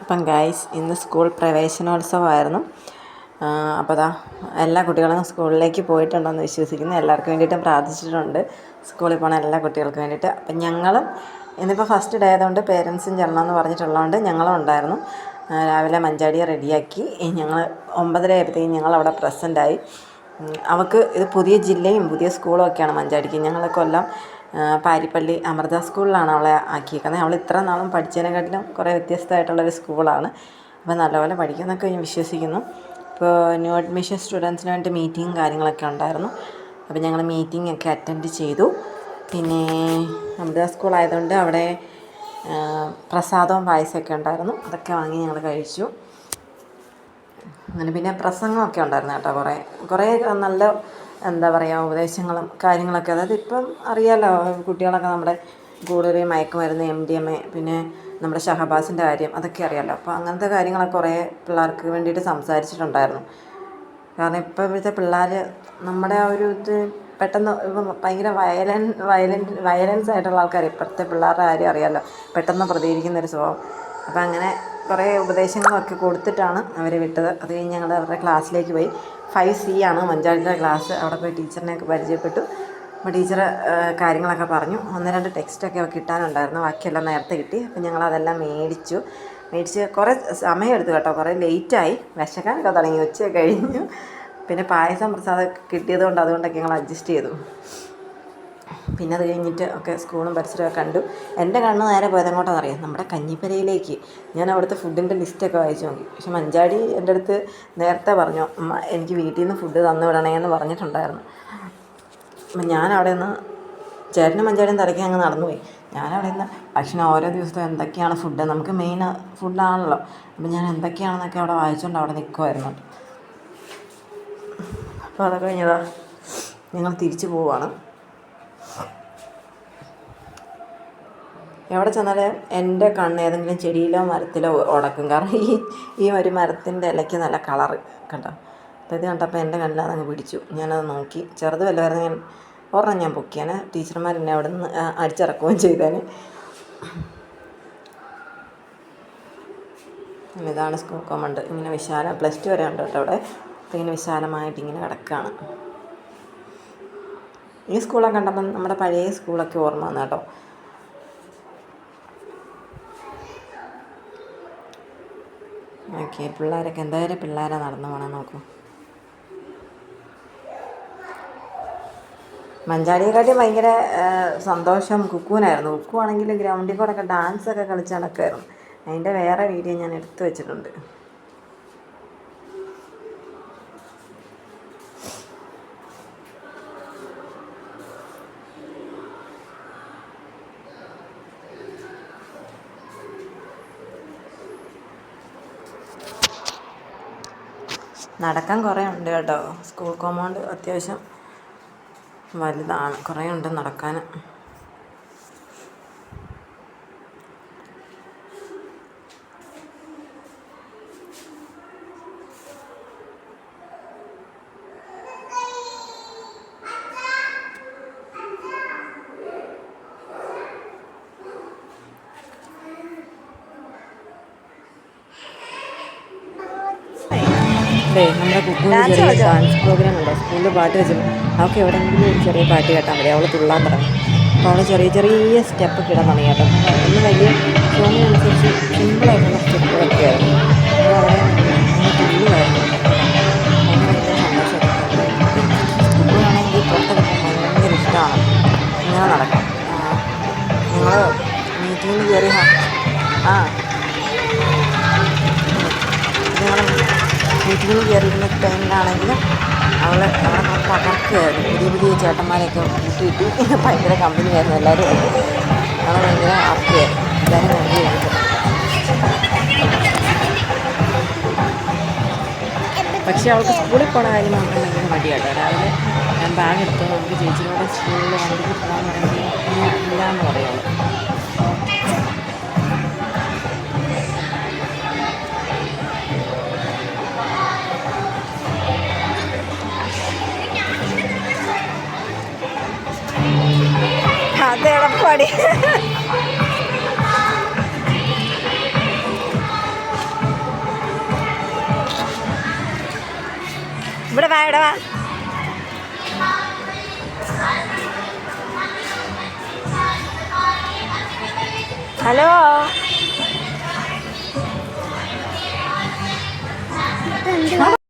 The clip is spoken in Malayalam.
അപ്പം ഗൈസ് ഇന്ന് സ്കൂൾ പ്രവേശനോത്സവമായിരുന്നു. അപ്പോൾ അതാ എല്ലാ കുട്ടികളും സ്കൂളിലേക്ക് പോയിട്ടുണ്ടെന്ന് വിശ്വസിക്കുന്നു. എല്ലാവർക്കും വേണ്ടിയിട്ടും പ്രാർത്ഥിച്ചിട്ടുണ്ട്. സ്കൂളിൽ പോണ എല്ലാ കുട്ടികൾക്കും വേണ്ടിയിട്ട്. അപ്പം ഞങ്ങളും ഇന്നിപ്പോൾ ഫസ്റ്റ് ഡേ ആയതുകൊണ്ട് പേരൻസും ചെല്ലണമെന്ന് പറഞ്ഞിട്ടുള്ളതുകൊണ്ട് ഞങ്ങളും ഉണ്ടായിരുന്നു. രാവിലെ മഞ്ചാടിയെ റെഡിയാക്കി. ഞങ്ങൾ ഒമ്പതര ആയപ്പോഴത്തേക്കും ഞങ്ങൾ അവിടെ പ്രസന്റായി. അവൾക്ക് ഇത് പുതിയ ജില്ലയും പുതിയ സ്കൂളും ഒക്കെയാണ് മഞ്ചാടിക്ക്. ഞങ്ങൾ കൊല്ലം പാരിപ്പള്ളി അമൃത സ്കൂളിലാണ് അവളെ ആക്കിയേക്കുന്നത്. അവൾ ഇത്ര നാളും പഠിച്ചതിനെക്കാട്ടിലും കുറേ വ്യത്യസ്തമായിട്ടുള്ളൊരു സ്കൂളാണ്. അപ്പോൾ നല്ലപോലെ പഠിക്കുമെന്നൊക്കെ ഞാൻ വിശ്വസിക്കുന്നു. ഇപ്പോൾ ന്യൂ അഡ്മിഷൻ സ്റ്റുഡൻസിന് വേണ്ടി മീറ്റിങ്ങും കാര്യങ്ങളൊക്കെ ഉണ്ടായിരുന്നു. അപ്പോൾ ഞങ്ങൾ മീറ്റിംഗ് ഒക്കെ അറ്റൻഡ് ചെയ്തു. പിന്നെ അമൃത സ്കൂൾ ആയതുകൊണ്ട് അവിടെ പ്രസാദവും പായസമൊക്കെ ഉണ്ടായിരുന്നു. അതൊക്കെ വാങ്ങി ഞങ്ങൾ കഴിച്ചു. അങ്ങനെ പിന്നെ പ്രസംഗമൊക്കെ ഉണ്ടായിരുന്നു കേട്ടോ കുറേ. കുറേ നല്ല എന്താ പറയുക ഉപദേശങ്ങളും കാര്യങ്ങളൊക്കെ. അതായത് ഇപ്പം അറിയാലോ കുട്ടികളൊക്കെ നമ്മുടെ കൂടുതൽ മയക്കുമരുന്ന് എം ഡി എം എ പിന്നെ നമ്മുടെ ഷഹബാസിന്റെ കാര്യം അതൊക്കെ അറിയാലോ. അപ്പോൾ അങ്ങനത്തെ കാര്യങ്ങളൊക്കെ കുറേ പിള്ളേർക്ക് വേണ്ടിയിട്ട് സംസാരിച്ചിട്ടുണ്ടായിരുന്നു. കാരണം ഇപ്പോൾ ഇവിടുത്തെ പിള്ളേർ നമ്മുടെ ആ ഒരു ഇത് പെട്ടെന്ന് ഭയങ്കര വയലൻ വയലന്റ് വയലൻസ് ആയിട്ടുള്ള ആൾക്കാർ ഇപ്പോഴത്തെ പിള്ളേരുടെ കാര്യം അറിയാമല്ലോ പെട്ടെന്ന് പ്രതികരിക്കുന്നൊരു സ്വഭാവം. അപ്പം അങ്ങനെ കുറേ ഉപദേശങ്ങളൊക്കെ കൊടുത്തിട്ടാണ് അവരെ വിട്ടത്. അത് കഴിഞ്ഞ് ഞങ്ങൾ അവരുടെ ക്ലാസ്സിലേക്ക് പോയി. ഫൈവ് സി ആണ് മഞ്ചാടിന്റെ ക്ലാസ്. അവിടെ പോയി ടീച്ചറിനെയൊക്കെ പരിചയപ്പെട്ടു. അപ്പോൾ ടീച്ചർ കാര്യങ്ങളൊക്കെ പറഞ്ഞു. ഒന്ന് രണ്ട് ടെക്സ്റ്റൊക്കെ കിട്ടാനുണ്ടായിരുന്നു. ബാക്കിയെല്ലാം നേരത്തെ കിട്ടി. അപ്പോൾ ഞങ്ങൾ അതെല്ലാം മേടിച്ചു. മേടിച്ച് കുറേ സമയം എടുത്തു കേട്ടോ. കുറേ ലേറ്റായി വിശക്കാനൊക്കെ തുടങ്ങി. ഉച്ച കഴിഞ്ഞു. പിന്നെ പായസം പ്രസാദം കിട്ടിയത് കൊണ്ട് അതുകൊണ്ടൊക്കെ ഞങ്ങൾ അഡ്ജസ്റ്റ് ചെയ്തു. പിന്നെ അത് കഴിഞ്ഞിട്ട് ഒക്കെ സ്കൂളും പരിസരമൊക്കെ കണ്ടു. എന്റെ കണ്ണ് നേരെ പോയത് എങ്ങോട്ടാണെന്ന് അറിയാം? നമ്മുടെ കഞ്ഞിപ്പരയിലേക്ക്. ഞാൻ അവിടുത്തെ ഫുഡിന്റെ ലിസ്റ്റൊക്കെ വായിച്ചു നോക്കി. പക്ഷെ മഞ്ചാടി എന്റെ അടുത്ത് നേരത്തെ പറഞ്ഞു എനിക്ക് വീട്ടിൽ നിന്ന് ഫുഡ് തന്നു വിടണേ എന്ന് പറഞ്ഞിട്ടുണ്ടായിരുന്നു. അപ്പം ഞാൻ അവിടെ നിന്ന് ചേട്ടനും മഞ്ചാടിയും തിരക്കി അങ്ങ് നടന്നുപോയി. ഞാനവിടെ നിന്ന് ഭക്ഷണം ഓരോ ദിവസവും എന്തൊക്കെയാണ് ഫുഡ് നമുക്ക് മെയിൻ ഫുഡാണല്ലോ അപ്പം ഞാൻ എന്തൊക്കെയാണെന്നൊക്കെ അവിടെ വായിച്ചുകൊണ്ട് അവിടെ നിൽക്കുമായിരുന്നു അപ്പോൾ അതൊക്കെ കഴിഞ്ഞതാ. നിങ്ങൾ തിരിച്ചു പോവുകയാണ് എവിടെ ചെന്നാലും എന്റെ കണ്ണ് ഏതെങ്കിലും ചെടിയിലോ മരത്തിലോ ഉടക്കും. കാരണം ഈ ഈ ഒരു മരത്തിന്റെ ഇലയ്ക്ക് നല്ല കളറ് കണ്ടോ? അപ്പോൾ ഇത് കണ്ടപ്പോൾ എന്റെ കണ്ണിൽ അതങ്ങ് പിടിച്ചു. ഞാനത് നോക്കി. ചെറുത് വല്ലവരുന്ന ഞാൻ ഒരെണ്ണം ഞാൻ പൊക്കിയാണ് ടീച്ചർമാർ എന്നെ അവിടെ നിന്ന് അടിച്ചിറക്കുകയും ചെയ്തേന്. ഇതാണ് സ്കൂൾ കോമണ്ട് ഇങ്ങനെ വിശാല പ്ലസ് ടു വരെ ഉണ്ട് കേട്ടോ അവിടെ? ഇങ്ങനെ വിശാലമായിട്ട് ഇങ്ങനെ കിടക്കുകയാണ്. ഈ സ്കൂളൊക്കെ കണ്ടപ്പം നമ്മുടെ പഴയ സ്കൂളൊക്കെ ഓർമ്മ വന്നു കേട്ടോ. ഓക്കെ പിള്ളേരൊക്കെ എന്തായാലും പിള്ളേരെ നടന്നു പോകണം നോക്കൂ. മഞ്ചാടിയെക്കാട്ടി ഭയങ്കര സന്തോഷം കുക്കുവിനായിരുന്നു. കുക്കു ആണെങ്കിൽ ഗ്രൗണ്ടിൽ കൂടെ ഒക്കെ ഡാൻസൊക്കെ കളിച്ച് നടക്കുമായിരുന്നു അതിന്റെ വേറെ വീഡിയോ ഞാൻ എടുത്തു വെച്ചിട്ടുണ്ട്. നടക്കാൻ കുറേ ഉണ്ട് കേട്ടോ. സ്കൂൾ കോമ്പൗണ്ട് അത്യാവശ്യം വലുതാണ്. കുറേ ഉണ്ട് നടക്കാൻ. അതെ നമ്മുടെ കുക്കുവിന് ചെറിയ ഡാൻസ് പ്രോഗ്രാം ഉണ്ടോ. സ്കൂളിൽ പാട്ട് വെച്ചപ്പോൾ അവൾക്ക് എവിടെയെങ്കിലും ഒരു ചെറിയ പാട്ട് കേട്ടാൽ മതി. അവൾ തുള്ളാൻ തുടങ്ങി അപ്പോൾ അവൾ ചെറിയ ചെറിയ സ്റ്റെപ്പ് ഇടാൻ തുടങ്ങി കേട്ടോ. ഒന്ന് വലിയ സോങ്ങിനനുസരിച്ച് സിമ്പിളായിട്ടുള്ള സ്റ്റെപ്പുകളൊക്കെ ആയിരുന്നു. അപ്പോൾ അവിടെ ഒന്ന് തുള്ളുമായിരുന്നു അതിന് ഭയങ്കര സന്തോഷമൊക്കെ കുക്കുവാണെങ്കിൽ പുറത്തൊക്കെ പോകാൻ ഭയങ്കര ഇഷ്ടമാണ് ഇങ്ങനെ നടക്കാം. ഞങ്ങൾ മീറ്റിങ്ങിന് കയറി ആ. ഞങ്ങൾ മീറ്റിങ്ങിന് കയറിയിരുന്ന ടൈമിലാണെങ്കിൽ അവൾ അവിടെ പകർക്കുകയായിരുന്നു പുതിയ പുതിയ ചേട്ടന്മാരെയൊക്കെ കൂട്ടിയിട്ട് ഭയങ്കര കമ്പനിയായിരുന്നു എല്ലാവരും. അവൾ ഭയങ്കര ആർക്കുകയായിരുന്നു എല്ലാവരും പക്ഷേ അവൾക്ക് സ്കൂളിൽ പോണ കാര്യം മാത്രം ഭയങ്കര മടിയാട്ടോ. രാവിലെ ഞാൻ ബാഗ് എടുത്തു നമുക്ക് ചേച്ചിയോടെ സ്കൂളിൽ വണ്ടിക്ക് പോകാൻ പറയുമ്പോൾ ഇല്ല എന്ന് പറയും പരിപാടി. ഇവിടെ വാ ഇവിടെ വാ. ഹലോ.